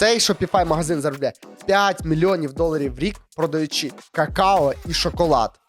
Цей Shopify магазин заробляє 5 мільйонів доларів в рік, продаючи какао і шоколад.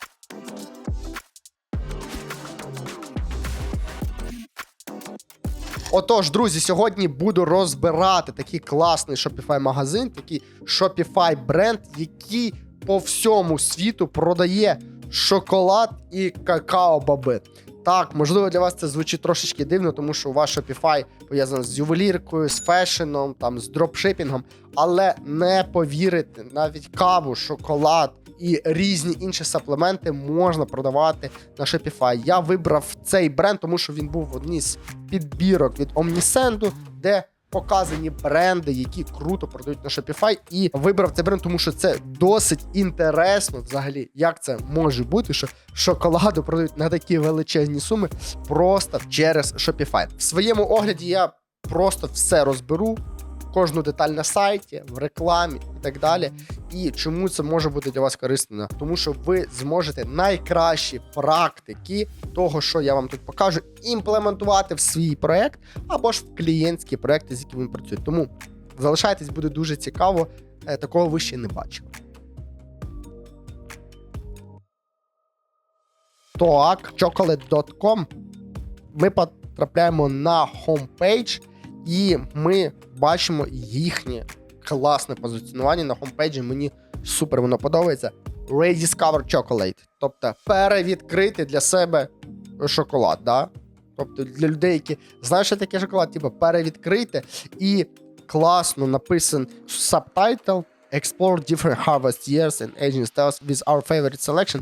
Отож, друзі, сьогодні буду розбирати такий класний Shopify магазин, такий Shopify бренд, який по всьому світу продає шоколад і какао-баби. Так, можливо, для вас це звучить трошечки дивно, тому що у вас Shopify пов'язаний з ювеліркою, з фешеном, там з дропшипінгом, але не повірите, навіть каву, шоколад і різні інші саплементи можна продавати на Shopify. Я вибрав цей бренд, тому що він був в одній з підбірок від Omnisend, де показані бренди, які круто продають на Shopify, і вибрав цей бренд, тому що це досить інтересно взагалі, як це може бути, що шоколаду продають на такі величезні суми просто через Shopify. В своєму огляді я просто все розберу. Кожну деталь на сайті, в рекламі і так далі. І чому це може бути для вас корисно? Тому що ви зможете найкращі практики того, що я вам тут покажу, імплементувати в свій проект або ж в клієнтські проекти, з якими ви. Тому залишайтесь, буде дуже цікаво. Е, Такого ви ще не бачили. Так, chocolate.com. Ми потрапляємо на хомпейдж, і ми бачимо їхнє класне позиціонування на хомпейджі. Мені супер воно подобається. Rediscover Chocolate. Тобто перевідкрити для себе шоколад. Да? Тобто для людей, які знають, що таке шоколад, типу перевідкрити і класно написан subtitle Explore different harvest years and aging styles with our favorite selection.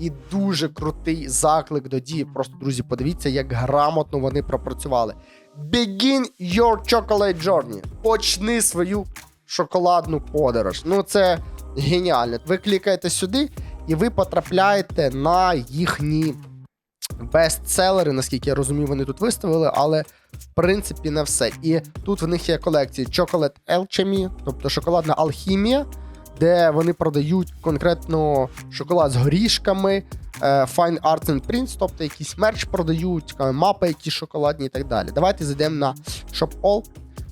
І дуже крутий заклик до дії. Просто друзі, подивіться, як грамотно вони пропрацювали. Begin your chocolate journey. Почни свою шоколадну подорож. Ну це геніально. Ви клікаєте сюди, і ви потрапляєте на їхні бестселери, наскільки я розумію, вони тут виставили, але в принципі не все. І тут в них є колекції Chocolate Alchemy, тобто шоколадна алхімія, де вони продають конкретно шоколад з горішками, Fine Arts and Prints, тобто якийсь мерч продають, е, мапи, які шоколадні і так далі. Давайте зайдемо на ShopAll,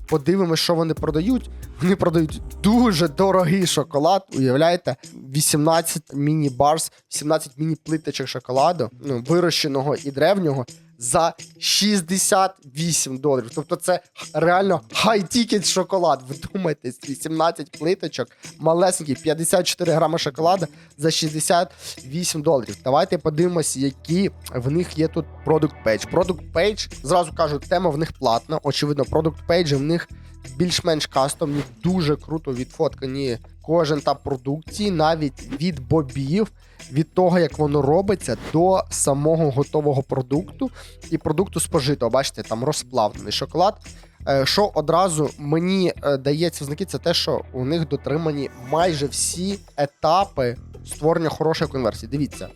подивимося, що вони продають. Вони продають дуже дорогий шоколад. Уявляєте, 18 міні-барс, 18 міні-плиточок шоколаду, ну, вирощеного і древнього. За 68 доларів. Тобто це реально хай-тікет шоколад. Ви думаєте, 18 плиточок, малесенький, 54 грами шоколада за 68 доларів. Давайте подивимося, які в них є тут продукт пейдж. Продукт пейдж, зразу кажу, тема в них платна. Очевидно, продукт пейджі в них більш-менш кастомні, дуже круто відфоткані кожен та продукції, навіть від бобів, від того, як воно робиться, до самого готового продукту і продукту спожитого. Бачите, там розплавлений шоколад. Е, Що одразу мені е, дається знаки, це те, що у них дотримані майже всі етапи створення хорошої конверсії. Дивіться.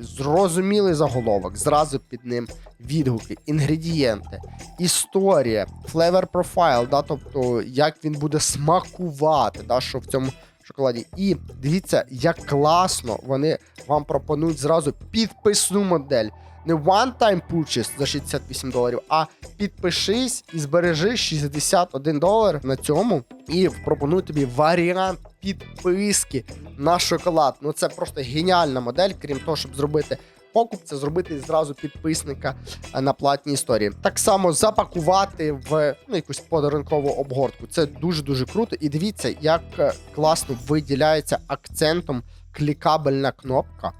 Зрозумілий заголовок, зразу під ним відгуки, інгредієнти, історія, flavor profile, да, тобто як він буде смакувати, да, що в цьому шоколаді. І дивіться, як класно вони вам пропонують зразу підписну модель. Не one-time purchase за 68 доларів, а підпишись і збережи 61 долар на цьому і пропоную тобі варіант підписки на шоколад. Ну це просто геніальна модель, крім того, щоб зробити покуп, це зробити зразу підписника е, на платній історії. Так само запакувати в ну, якусь подарункову обгортку. Це дуже дуже круто. І дивіться, як е, класно виділяється акцентом клікабельна кнопка.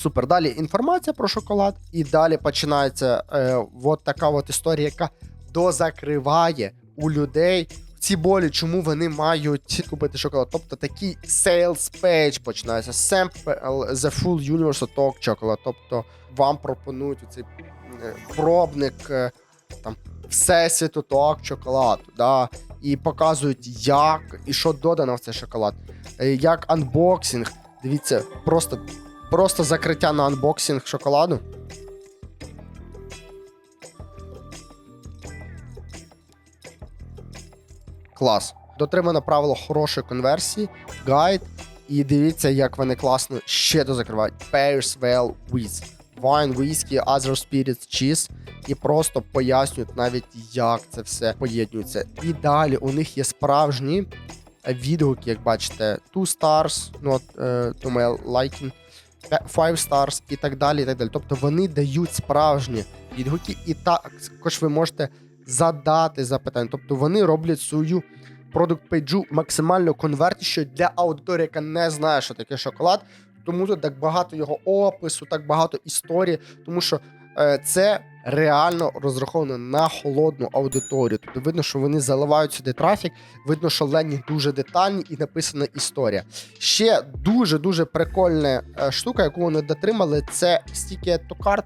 Супер. Далі інформація про шоколад, і далі починається е, от така от історія, яка дозакриває у людей ці болі, чому вони мають купити шоколад. Тобто такий sales page починається. Sample the full universe of talk chocolate. Тобто вам пропонують цей пробник е, там всесвіту talk шоколаду. Да? І показують, як і що додано в цей шоколад, Е, як анбоксинг. Дивіться, просто Просто закриття на анбоксинг шоколаду. Клас. Дотримано правило хорошої конверсії, гайд. І дивіться, як вони класно ще дозакривають. Pairs well with wine, whiskey, other spirits, cheese. і просто пояснюють навіть, як це все поєднується. І далі у них є справжні відгуки, як бачите, 2 stars, not uh, to my liking, 5 stars і так далі. і так далі. Тобто вони дають справжні відгуки, і також ви можете задати запитання. Тобто вони роблять свою продукт пейджу максимально конвертіщою для аудиторії, яка не знає, що таке шоколад. Тому тут так багато його опису, так багато історії, тому що е, це реально розраховано на холодну аудиторію. Тобто видно, що вони заливають сюди трафік, видно, що лені дуже детальні і написана історія. Ще дуже дуже прикольна е, штука, яку вони дотримали, це стільки to card,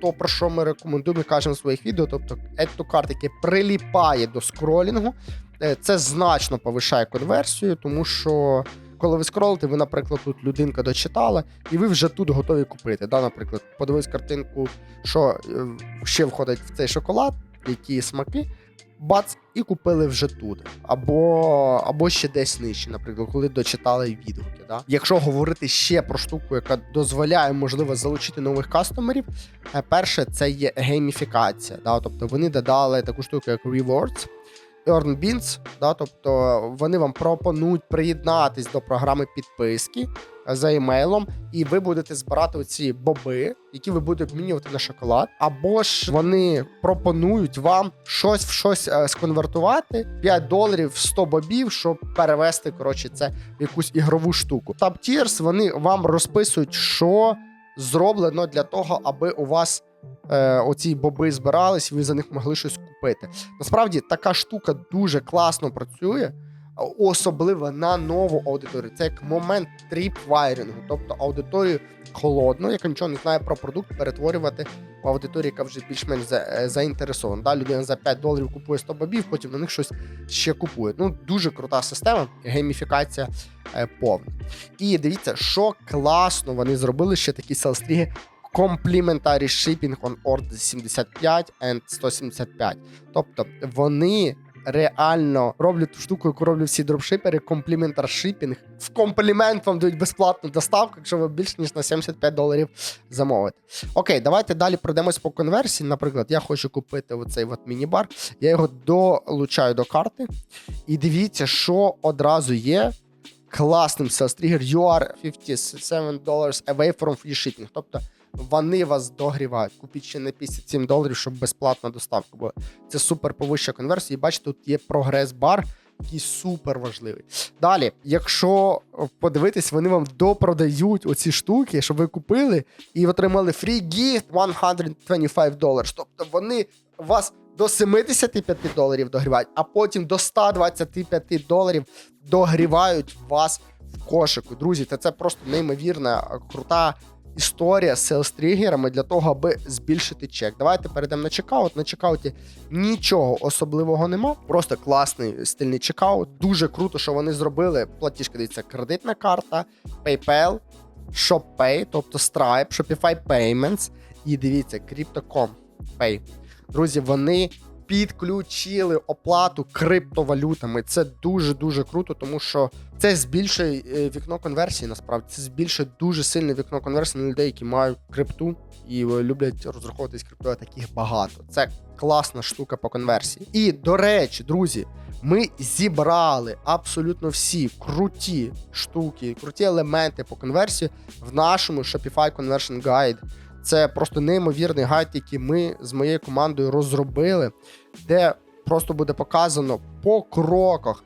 то про що ми рекомендуємо, кажемо в своїх відео. Тобто add to cart, яке приліпає до скролінгу, е, це значно повишає конверсію, тому що. Коли ви скролите, ви, наприклад, тут людинка дочитала, і ви вже тут готові купити. Да, Наприклад, подивись картинку, що е, ще входить в цей шоколад, які смаки, бац, і купили вже тут. Або або ще десь нижче, наприклад, коли дочитали відгуки. Да? Якщо говорити ще про штуку, яка дозволяє, можливо, залучити нових кастомерів, е, перше це є гейміфікація. Да? Тобто вони додали таку штуку, як Rewards. Earn Beans, да, тобто вони вам пропонують приєднатись до програми підписки за емейлом, і ви будете збирати оці боби, які ви будете обмінювати на шоколад. Або ж вони пропонують вам щось в щось е, сконвертувати 5 доларів 100 бобів, щоб перевести коротше це в якусь ігрову штуку. Top Tiers вони вам розписують, що зроблено для того, аби у вас е, оці боби збирались, ви за них могли щось купити. Насправді така штука дуже класно працює, особливо на нову аудиторію. Це як момент тріпвайрингу, тобто аудиторію холодну, яка нічого не знає про продукт, перетворювати в аудиторію, яка вже більш-менш е, заінтересована. Да, людина за 5 доларів купує 100 бобів, потім на них щось ще купує. Ну, дуже крута система, гейміфікація е, повна. І дивіться, що класно вони зробили ще такі селстріги Complimentary shipping on order 75 and 175. Тобто вони реально роблять ту штуку, яку роблять всі дропшипери, компліментар шипінг. В комплімент вам дають безплатну доставку, якщо ви більш ніж на 75 доларів замовите. Окей, давайте далі пройдемось по конверсії. Наприклад, я хочу купити оцей от міні-бар. Я його долучаю до карти. І дивіться, що одразу є. Класним sales trigger. You are 57 dollars away from free shipping. Тобто вони вас догрівають. Купіть ще на 57 доларів, щоб безплатна доставка була. Це супер повища конверсія. І бачите, тут є прогрес-бар, який супер важливий. Далі, якщо подивитись, вони вам допродають оці штуки, щоб ви купили і отримали free gift 125 доларів. Тобто вони вас до 75 доларів догрівають, а потім до 125 доларів догрівають вас в кошику. Друзі, та це просто неймовірна, крута історія з селс-тригерами для того, аби збільшити чек. Давайте перейдемо на чекаут. На чекауті нічого особливого нема. Просто класний стильний чекаут. Дуже круто, що вони зробили. Платіжка дивіться, кредитна карта, PayPal, ShopPay, тобто Stripe, Shopify Payments. І дивіться, Crypto.com Pay. Друзі, вони підключили оплату криптовалютами. Це дуже дуже круто, тому що це збільшує е, вікно конверсії. Насправді це збільшує дуже сильне вікно конверсії на людей, які мають крипту і е, люблять розраховуватись криптою. Таких багато. Це класна штука по конверсії. І до речі, друзі. Ми зібрали абсолютно всі круті штуки, круті елементи по конверсії в нашому Shopify Conversion Guide. Це просто неймовірний гайд, який ми з моєю командою розробили, де просто буде показано по кроках,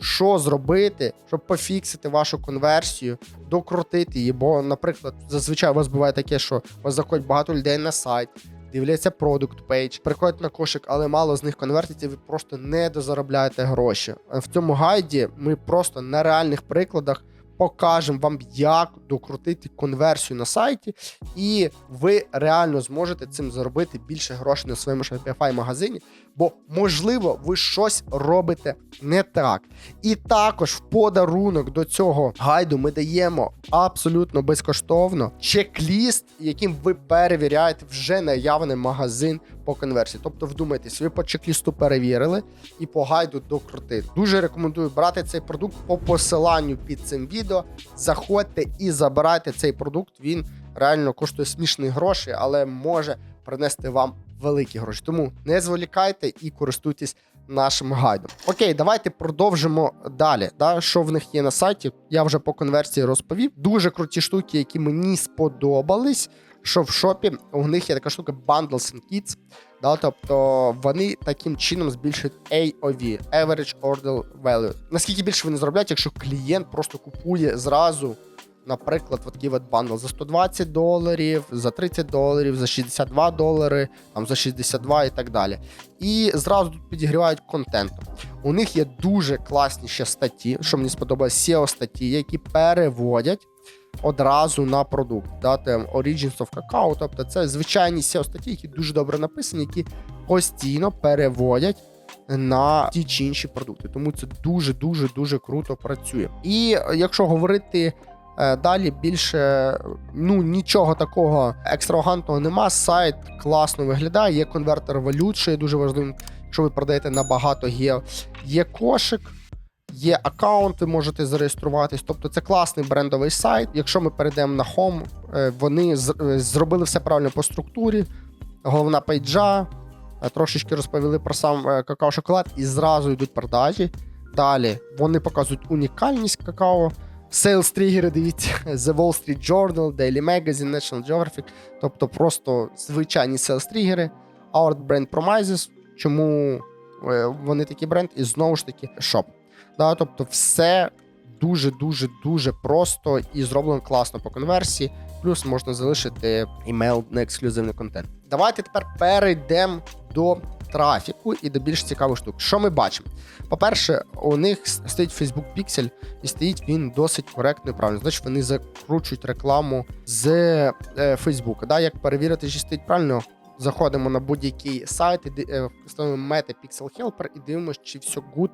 що зробити, щоб пофіксити вашу конверсію, докрутити її. Бо, наприклад, зазвичай у вас буває таке, що у вас заходять багато людей на сайт. Дивляться продукт пейдж, приходять на кошик, але мало з них конвертиться, ви просто не дозаробляєте гроші. В цьому гайді ми просто на реальних прикладах покажемо вам, як докрутити конверсію на сайті, і ви реально зможете цим заробити більше грошей на своєму Shopify магазині, бо, можливо, ви щось робите не так. І також в подарунок до цього гайду ми даємо абсолютно безкоштовно чек-ліст, яким ви перевіряєте вже наявний магазин по конверсії. Тобто, вдумайтесь, ви по чек-лісту перевірили і по гайду докрутили. Дуже рекомендую брати цей продукт по посиланню під цим відео. Заходьте і забирайте цей продукт. Він реально коштує смішні гроші, але може принести вам великі гроші. Тому не зволікайте і користуйтесь нашим гайдом. Окей, давайте продовжимо далі. Да? Що в них є на сайті? Я вже по конверсії розповів. Дуже круті штуки, які мені сподобались. Що в шопі у них є така штука Bundles and Kits. Да, тобто вони таким чином збільшують AOV, Average Order Value. Наскільки більше вони заробляють, якщо клієнт просто купує зразу, наприклад, от от бандл за 120 доларів, за 30 доларів, за 62 долари, там за 62 і так далі. І зразу тут підігрівають контентом. У них є дуже класні ще статті, що мені сподобалось, SEO статті, які переводять одразу на продукт. Да, там Origins of Cacao, тобто це звичайні SEO статті, які дуже добре написані, які постійно переводять на ті чи інші продукти. Тому це дуже дуже дуже круто працює. І е, якщо говорити. Е, Далі більше ну нічого такого екстравагантного нема. Сайт класно виглядає. Є конвертер валют, що є дуже важливим, якщо ви продаєте на багато гео. Є кошик, є аккаунт, ви можете зареєструватись. Тобто це класний брендовий сайт. Якщо ми перейдемо на Home, е, вони е, зробили все правильно по структурі. Головна пейджа, трошечки розповіли про сам какао-шоколад і зразу йдуть продажі. Далі вони показують унікальність какао. Sales тригери, дивіться, The Wall Street Journal, Daily Magazine, National Geographic. Тобто просто звичайні sales тригери. Our Brand Promises. Чому е, вони такі бренд? І знову ж таки, шоп. Да, тобто, все дуже, дуже, дуже просто і зроблено класно по конверсії. Плюс можна залишити імейл на ексклюзивний контент. Давайте тепер перейдемо до трафіку і до більш цікавих штук. Що ми бачимо? По-перше, у них стоїть Facebook Pixel, і стоїть він досить коректно і правильно. Значить, вони закручують рекламу з е, Facebook. Да? Як перевірити, чи стоїть правильно? Заходимо на будь-який сайт, і е, встановимо Meta Pixel Helper і дивимося, чи все good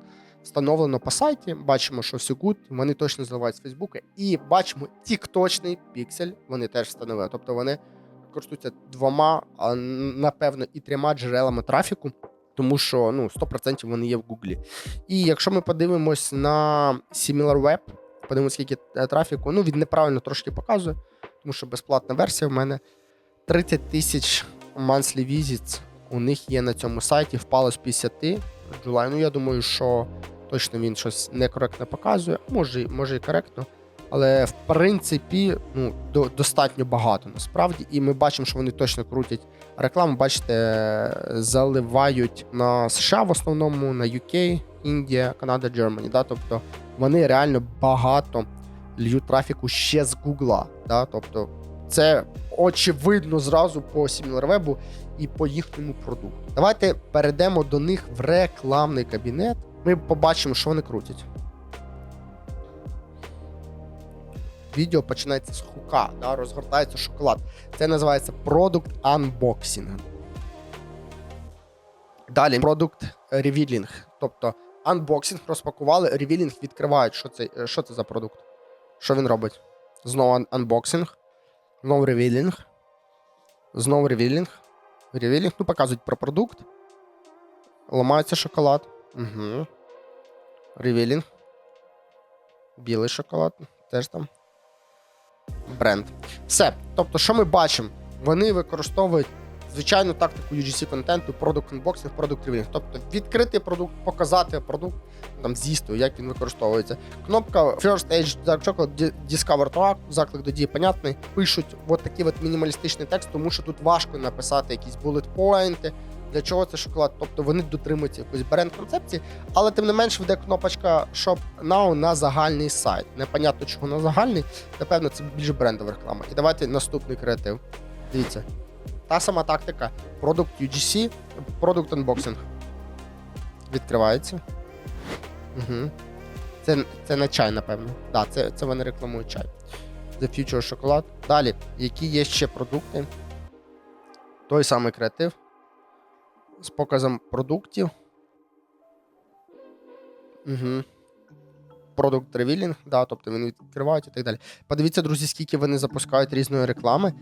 встановлено по сайті. Бачимо, що все good, вони точно заливають з Фейсбука. І бачимо тікточний піксель, вони теж встановили. Тобто вони користуються двома, а напевно, і трьома джерелами трафіку, тому що ну 100% вони є в Гуглі. І якщо ми подивимось на SimilarWeb, подивимось, скільки е, трафіку, ну він неправильно трошки показує, тому що безплатна версія в мене 30 тисяч monthly visits у них є на цьому сайті, впало з 50 July. Ну я думаю, що точно він щось некоректно показує. Може, може і коректно. Але в принципі, ну, до, достатньо багато насправді. І ми бачимо, що вони точно крутять рекламу. Бачите, заливають на США в основному, на UK, Індія, Канада, Германія. Да? Тобто вони реально багато льють трафіку ще з Гугла. Да? Тобто це очевидно зразу по SimilarWeb і по їхньому продукту. Давайте перейдемо до них в рекламний кабінет. Ми побачимо, що вони крутять. Відео починається з хука, да, розгортається шоколад. Це називається продукт анбоксинг. Далі продукт ревілінг. Тобто анбоксинг розпакували, ревілінг відкривають. Що це, що це за продукт? Що він робить? Знову ан- анбоксинг, знову ревілінг, знову ревілінг. Ревілінг, ну, показують про продукт. Ламається шоколад. Угу. Ревілінг. Білий шоколад. Теж там. Бренд. Все. Тобто, що ми бачимо? Вони використовують звичайну тактику UGC контенту, продукт unboxing, продукт ревілінг. Тобто відкрити продукт, показати продукт там з'їсти, як він використовується. Кнопка First Age Dark Chocolate Discover to заклик до дії понятний. Пишуть от такий от мінімалістичний текст, тому що тут важко написати якісь bullet поінти. Для чого це шоколад? Тобто вони дотримуються якоїсь бренд-концепції, але тим не менш вде кнопочка Shop Now на загальний сайт. Непонятно, чого на загальний. Напевно, це більш брендова реклама. І давайте наступний креатив. Дивіться. Та сама тактика. Продукт UGC, продукт unboxing. Відкривається. Угу. Це, це не чай, напевно. Да, це, це вони рекламують чай. The Future шоколад. Далі, які є ще продукти? Той самий креатив. З показом продуктів. Угу. Продукт ревілінг, да, тобто вони відкривають і так далі. Подивіться, друзі, скільки вони запускають різної реклами.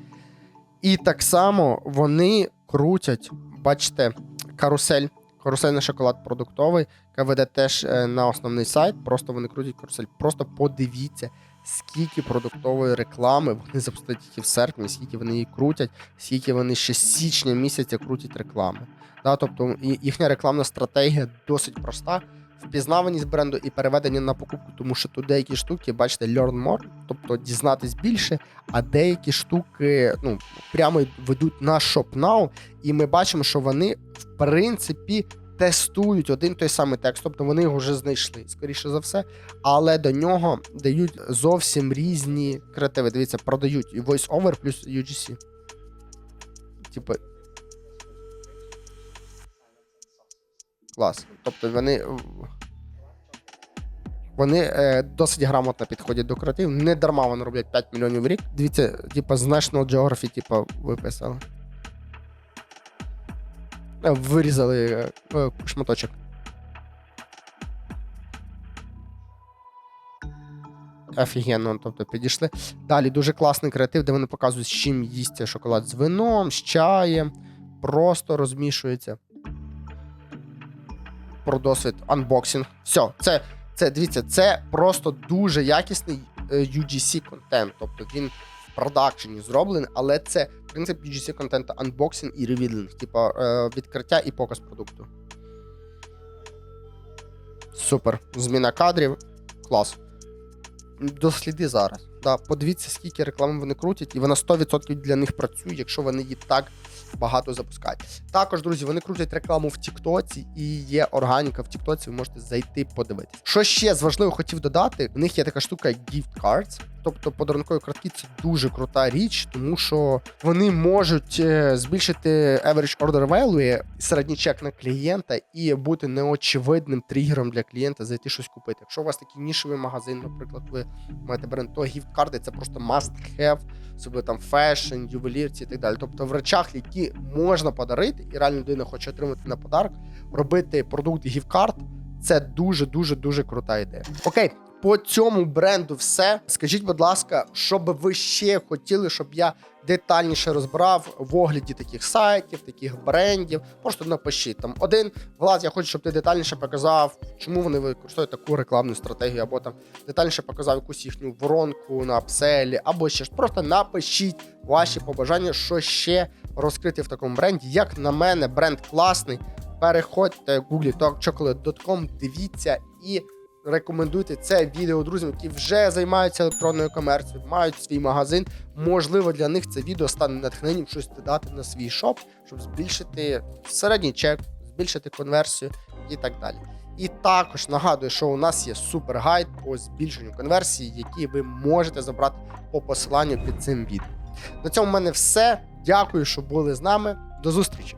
І так само вони крутять, бачите, карусель. Карусельний шоколад продуктовий, яка веде теж е, на основний сайт. Просто вони крутять карусель. Просто подивіться, скільки продуктової реклами вони запустили тільки в серпні, скільки вони її крутять, скільки вони ще січня місяця крутять реклами. Да, тобто їхня рекламна стратегія досить проста. Впізнаваність бренду і переведення на покупку, тому що тут деякі штуки, бачите, learn more, тобто дізнатись більше, а деякі штуки ну, прямо ведуть на Shop Now, і ми бачимо, що вони в принципі тестують один той самий текст, тобто вони його вже знайшли, скоріше за все, але до нього дають зовсім різні креативи. Дивіться, продають і VoiceOver плюс UGC. Типу. Клас. Тобто вони. Вони е, досить грамотно підходять до креативу. Не дарма вони роблять 5 мільйонів в рік. Дивіться, типу, з National Geographic, типу, виписали. Е, Вирізали е, е, шматочок. Офігенно, тобто підійшли. Далі дуже класний креатив, де вони показують, з чим їсться шоколад з вином, з чаєм, просто розмішується. Про досвід, анбоксинг. Все, це, це дивіться, це просто дуже якісний UGC контент. Тобто він продакшені зроблений, але це принцип UGC контенту анбоксинг і ревідлинг, типу відкриття і показ продукту. Супер. Зміна кадрів. Клас. Досліди зараз. Да, подивіться, скільки реклами вони крутять, і вона 100% для них працює, якщо вони її так багато запускають. Також, друзі, вони крутять рекламу в Тіктоці і є органіка в Тіктоці. Ви можете зайти подивитися. Що ще з важливого хотів додати? У них є така штука як gift cards, тобто подарункові картки це дуже крута річ, тому що вони можуть е, збільшити average order value, середній чек на клієнта, і бути неочевидним тригером для клієнта зайти щось купити. Якщо у вас такий нішевий магазин, наприклад, ви маєте бренд, то гіфт-карти це просто must have, особливо там фешн, ювелірці і так далі. Тобто в речах, які можна подарити, і реально людина хоче отримати на подарок, робити продукт гіфт-карт це дуже дуже дуже крута ідея. Окей. По цьому бренду все. Скажіть, будь ласка, що би ви ще хотіли, щоб я детальніше розбирав в огляді таких сайтів, таких брендів. Просто напишіть там один. Влад, я хочу, щоб ти детальніше показав, чому вони використовують таку рекламну стратегію, або там детальніше показав якусь їхню воронку на апселі, або ще ж просто напишіть ваші побажання, що ще розкрити в такому бренді. Як на мене, бренд класний. Переходьте в Google chocolate.com, дивіться і рекомендуйте це відео друзям, які вже займаються електронною комерцією, мають свій магазин. Можливо, для них це відео стане натхненням щось додати на свій шоп, щоб збільшити середній чек, збільшити конверсію і так далі. І також нагадую, що у нас є супергайд по збільшенню конверсії, який ви можете забрати по посиланню під цим відео. На цьому в мене все. Дякую, що були з нами. До зустрічі!